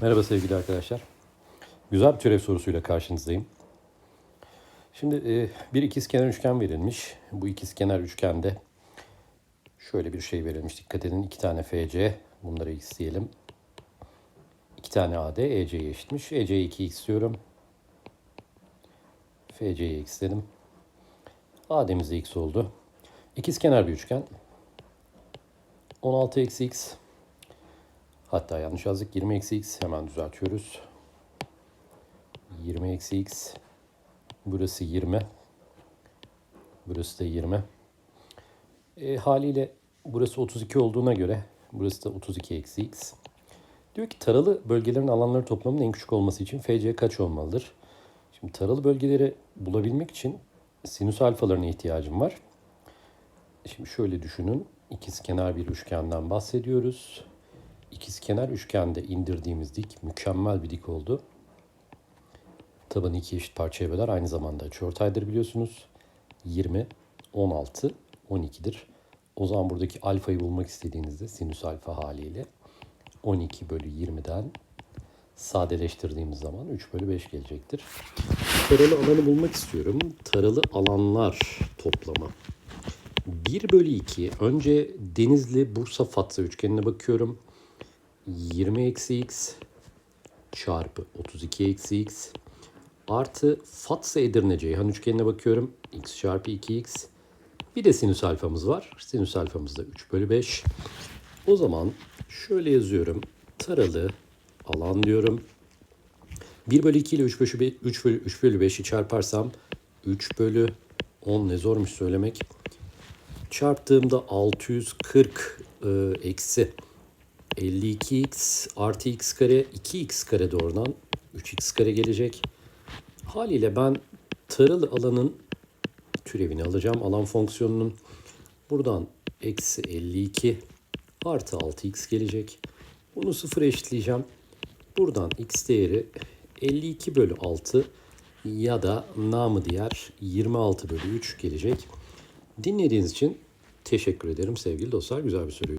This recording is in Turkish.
Merhaba sevgili arkadaşlar. Güzel bir türev sorusuyla karşınızdayım. Şimdi e, bir ikizkenar üçgen verilmiş. Bu ikizkenar üçgende şöyle bir şey verilmiş. Dikkat edin iki tane FC. Bunları x diyelim. İki tane AD EC'ye eşitmiş. EC'ye 2 x diyorum. FC'ye x dedim. AD'miz de x oldu. İkizkenar bir üçgen. 16 eksi x Hatta yanlış yazdık. 20 eksi x hemen düzeltiyoruz. 20 eksi x. Burası 20. Burası da 20. E, haliyle burası 32 olduğuna göre burası da 32 eksi x. Diyor ki taralı bölgelerin alanları toplamının en küçük olması için FC kaç olmalıdır? Şimdi taralı bölgeleri bulabilmek için sinüs alfalarına ihtiyacım var. Şimdi şöyle düşünün. İkizkenar bir üçgenden bahsediyoruz ikizkenar üçgende indirdiğimiz dik mükemmel bir dik oldu. Tabanı iki eşit parçaya böler. Aynı zamanda açıortaydır biliyorsunuz. 20, 16, 12'dir. O zaman buradaki alfayı bulmak istediğinizde sinüs alfa haliyle 12 bölü 20'den sadeleştirdiğimiz zaman 3 bölü 5 gelecektir. Taralı alanı bulmak istiyorum. Taralı alanlar toplamı. 1 bölü 2. Önce Denizli Bursa Fatsa üçgenine bakıyorum. 20 eksi x çarpı 32 eksi x artı Fatsa Edirne Ceyhan üçgenine bakıyorum. x çarpı 2x. Bir de sinüs alfamız var. Sinüs alfamız da 3 bölü 5. O zaman şöyle yazıyorum. Taralı alan diyorum. 1 bölü 2 ile 3 bölü, 3 bölü, 3 bölü 5'i çarparsam 3 bölü 10 ne zormuş söylemek. Çarptığımda 640 e, eksi 52x artı x kare 2x kare doğrudan 3x kare gelecek. Haliyle ben taralı alanın türevini alacağım. Alan fonksiyonunun buradan eksi 52 artı 6x gelecek. Bunu sıfır eşitleyeceğim. Buradan x değeri 52 bölü 6 ya da namı diğer 26 bölü 3 gelecek. Dinlediğiniz için teşekkür ederim sevgili dostlar. Güzel bir soru.